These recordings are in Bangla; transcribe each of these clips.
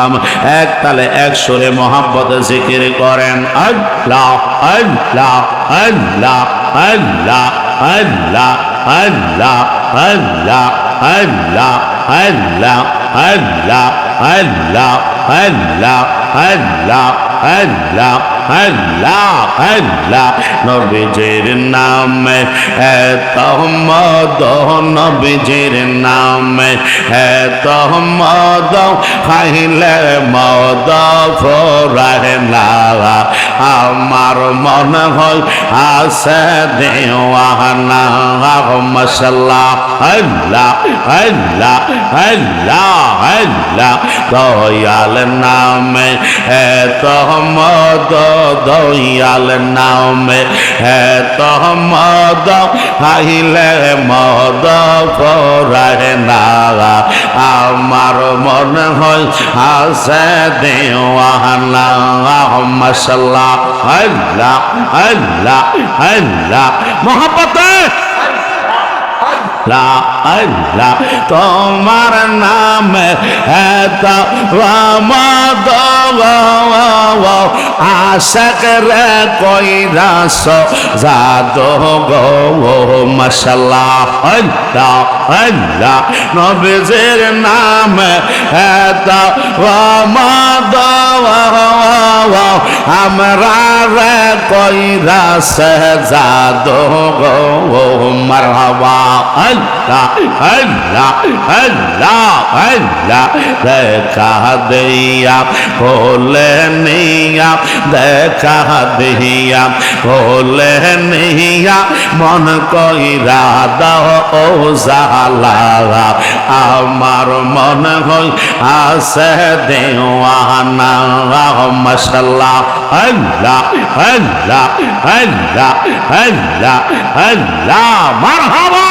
সাল্লাম এক তালে এক সুরে মোহাম্মত জিকির করেন আল্লাহ আল্লাহ আল্লাহ আল্লাহ আল্লাহ আল্লাহ আল্লাহ আল্লাহ আল্লাহ আল্লাহ আল্লাহ আল্লাহ আল্লাহ আল্লাহ আল্লাহ আল্লাহ, নবীজির নামে এত মদ নবীজির নামে এত মদ খাইলে মদ ফোরায় না আমার মনে হয় আছে দেওয়ানা মশলা আল্লাহ আল্লাহ আল্লাহ আল্লাহ, দয়াল নামে এত মদ দয়াল নামে এত মদ খাইলে মদ পরায় না আমার মনে হয় আছে দেওয়ানা মশলা আল্লাহ আল্লাহ আল্লাহ, মহাপতে তোমার নাম আশক রে কই রাস জাদো গো মশলা আল্লাহ আল্লাহ, নবীজির নাম রামাদ আমরা রে কই রাস জাদো গো মারহাবা আল্লাহ আল্লাহ আল্লাহ আল্লাহ দেখা দিয়া কোলে নিয়া দেখা দিয়া কোলে নিয়া মন কইরা দাও ও জালা আমার মন হই আছে দেওয়ানা মশলা আল্লাহ আল্লাহ আল্লাহ আল্লাহ আল্লাহ মারহাবা।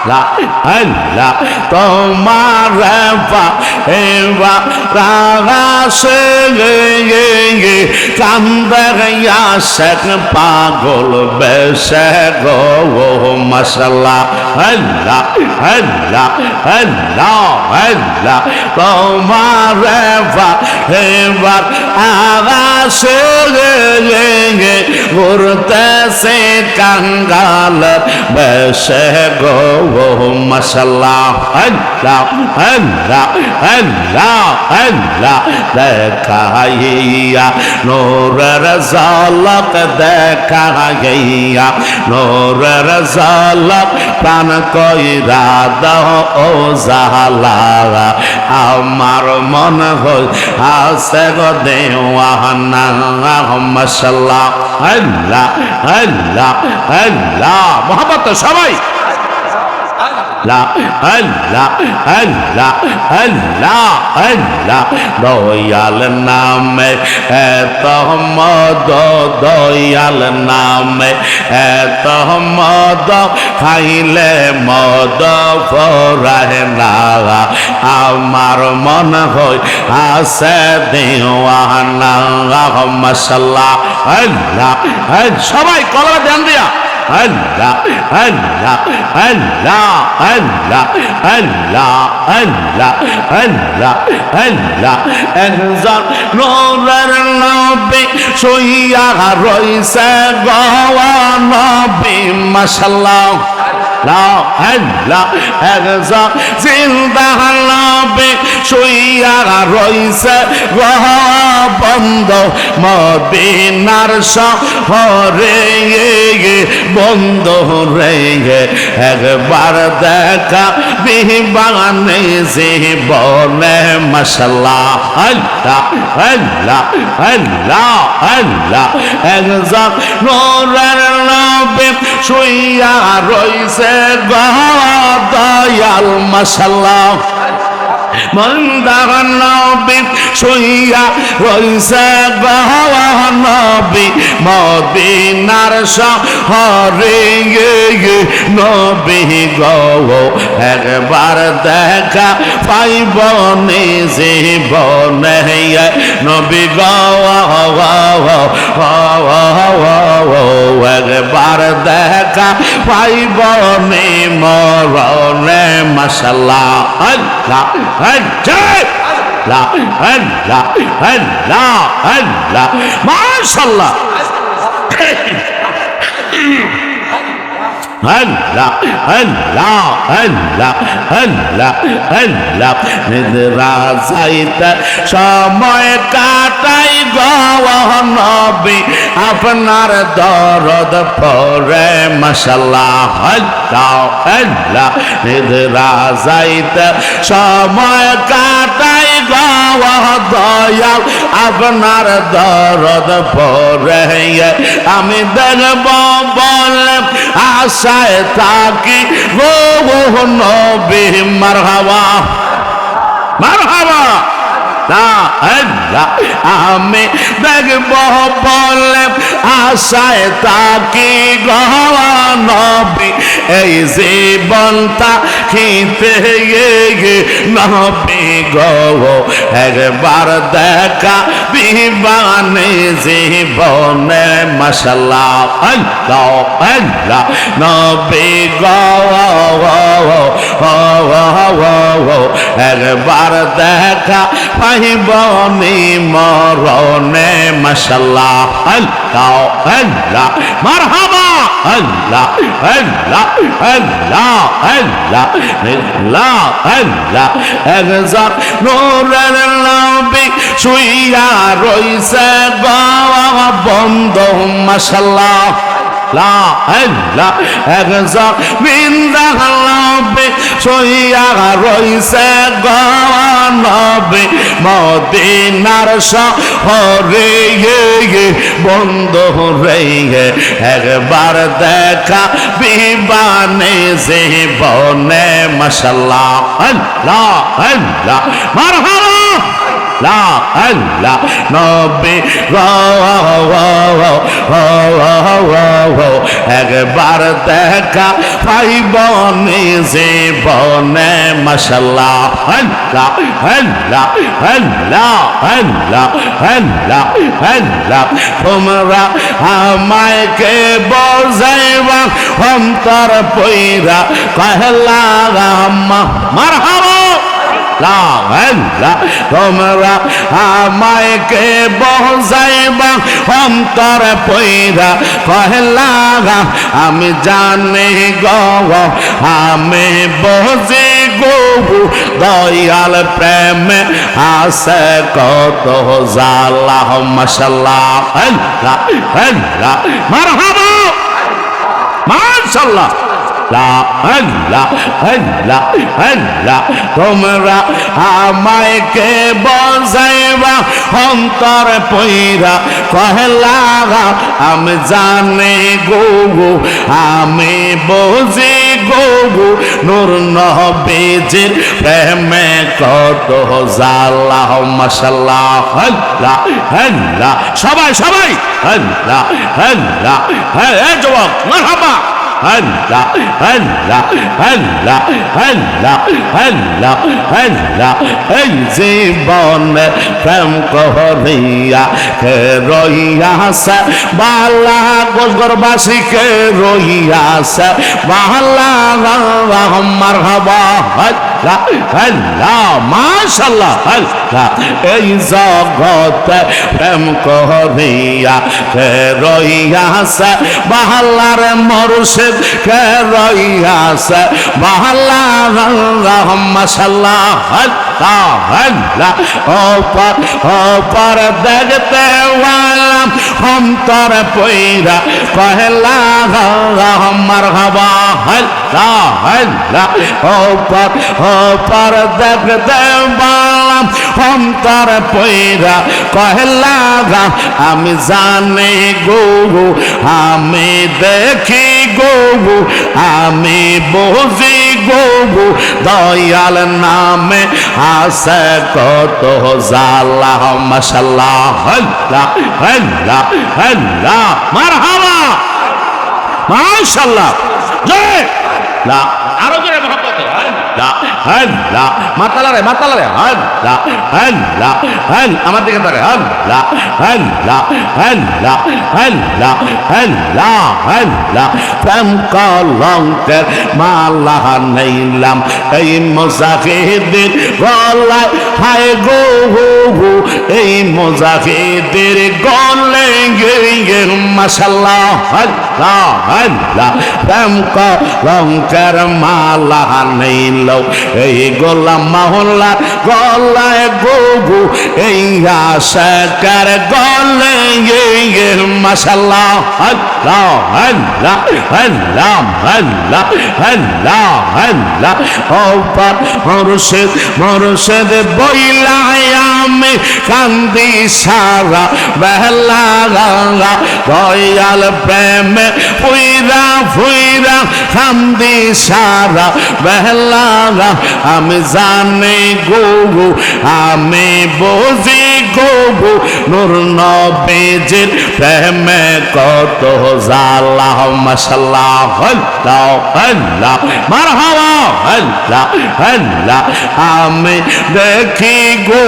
আল্লাহ, তোমার রাগাসে কান্দা শেখ পাগল বেশে গো মশলা আল্লাহ আল্লাহ আল্লাহ আল্লাহ, তোমার এবার আগাসে ঘুরতেছে কাঙ্গাল, বেশে গো মশাল্লাহ আল্লাহ আল্লাহ আল্লাহ আল্লাহ দেখাইয়া, নোরের জালক দেখাইয়া, নোরের জালক প্রাণ কইরা দাও ও জালা আমার মন হল আছে গো দেওয়ানা মশাল্লাহ আল্লাহ আল্লাহ আল্লাহ। মোহাম্মদ সবাই। আল্লাহ আল্লাহ আল্লাহ আল্লাহ আল্লাহ দয়াল নামে এত মদ দয়াল নামে এত মদ খাইলে মদ ফরায় না আমার মন হই আছে দেওয়ানা মশাল্লাহ আল্লাহ। সবাই কলরা ধ্যান দিয়া। আল্লাহ আল্লাহ আল্লাহ আল্লাহ আল্লাহ আল্লাহ আল্লাহ আল্লাহ একজন নোরের নবী শুইয়া রইছে গোয়া নবী মাশাল্লাহ আল্লাহ একজন জিন্দা নবী শুইয়া রইছে বন্ধ মদিনার শহরে। বন্ধ রে একবার দেখা বিবানে জীবনে। মশলা আল্লাহ আল্লাহ আল্লাহ আল্লাহ। একজন নোরের নবী শুইয়া রইছে দয়াল মশলা মন্দার নবী শুইয়া রইছে নবী মদিনার শহরে। নবী গো, একবার দেখা পাইব জীবনে নবী একবার দেখা পাইব মরণে। মশলা আল্লাহ। মাশাল্লাহ আল্লাহ আল্লাহ আল্লাহ আল্লাহ আল্লাহ যাইতে সময় কাটাই গবি আপনার দরদ পরে মশাল্লাহ আল্লাহ আল্লাহ নিদ্রা যাইতে সময় কাটাই গব দয়াল আপনার দরদ পরে আমি দেখব বলে আশায় থাকি। গো নবী আল্লাহ আমি দেখব বলে আশায় তাকি নবী। এই জীবনটা খিতে নবী গো, একবার দেখা বিবানে জীবনে মশলা আল্লাহ আল্লাহ, নবী গো, একবার দেখা পাইবনি মরণে মশাল্লাহ আল্লাহ আল্লাহ মারহাবা আল্লাহ আল্লাহ আল্লাহ আল্লাহ আল্লাহ আল্লাহ একজন নূরের নবী শুইয়া রইছে গাওয়া বন্ধ মশাল্লাহ লা আল্লাহ একজন বিন্দা নবে, সইয়া রইছে গনবে মদিনার শহরে বন্ধ রে একবার দেখা বিবানে জীবনে, মশাল্লাহ, আল্লাহ আল্লাহ, মারহাবা। একবার দেখা পাইব আল্লাহ আল্লাহ আল্লাহ তোমরা আমায় কে বজাইবা অন্তর পইরা কহলা মারহাবা। তোমরা আমায় কে বজাইবা অন্তর পইরা কহলা আমি জানি গো, আমি বজে গো, দয়াল প্রেমে আসে কত জালা মশাল্লাহ মারহাবা, মাশাল্লাহ। লা আল্লাহ আল্লাহ আল্লাহ তোমরা আমায় কে বজাইবা, অন্তর পইরা। কহলা আমি জানে গো গো আমি বুঝি গো গো নূর নবীজির প্রেমে কত জালা মাশাল্লাহ। আল্লাহ আল্লাহ সবাই সবাই আল্লাহ আল্লাহ হ্যাঁ জবাব মারহাবা। আল্লাহ আল্লাহ আল্লাহ আল্লাহ আল্লাহ আল্লাহ এই জীবন প্রেম করিয়া কে রইয়াছে? বালা গোসগরবাসী কে রইয়াছে? বালা আমার হবা মাশাল্লাহ এই জগতে প্রেম করিয়া কে রইয়াছে বাহাল্লার মরুষে কে রইয়াছে বাহাল্লা মাশাল্লাহ অপার ওপর দেখতে ওয়ালাম অন্তর পইরা কহলা হবা আল্লাহ আল্লাহ অপার অপার দেখতে অন্তর পইরা কহলা আমি জানি গো আমি দেখি গো আমি বুঝি গো দয়াল নামে আসে কত জালা মশাল্লাহ আল্লাহ আল্লাহ আল্লাহ মারহাবা, মাশাল্লাহ, জয়, লা, আরও জোরে মুজাফিদের গলে আল্লাহ প্রেম কলঙ্কের মালা এই গোলাম মহল্লা গলায় গো গো এই আশাকার গলে মাশাল্লাহ আল্লাহ আল্লাহ আল্লাহ আল্লাহ আল্লাহ আমি কান্দি সারা, বেলা গঙ্গা দয়াল প্রেমে ফুইরা ফুইরা কান্দি সারা, বেলা আমি জানি গো গো আমি বুঝি গো নূর নবীজির প্রেমে কত জালা মাশাল্লাহ, আল্লাহ আল্লাহ মারহাবা, আল্লাহ আল্লাহ। আমি দেখি গো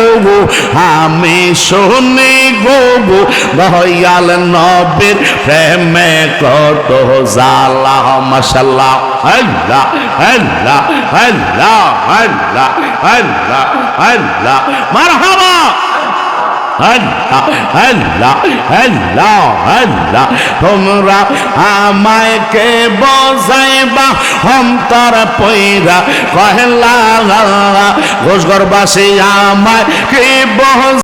আমি শুনি গো দয়াল নবীর প্রেমে কত জালা মাশাল্লাহ, আল্লাহ আল্লাহ আল্লাহ আল্লাহ আল্লাহ আল্লাহ, মারহাবা। আল্লাহ আল্লাহ আল্লাহ আল্লাহ তোমরা আমায় কে হম তার পৈরা কহেলা ঘোষগরবাসী আমায় কে বজ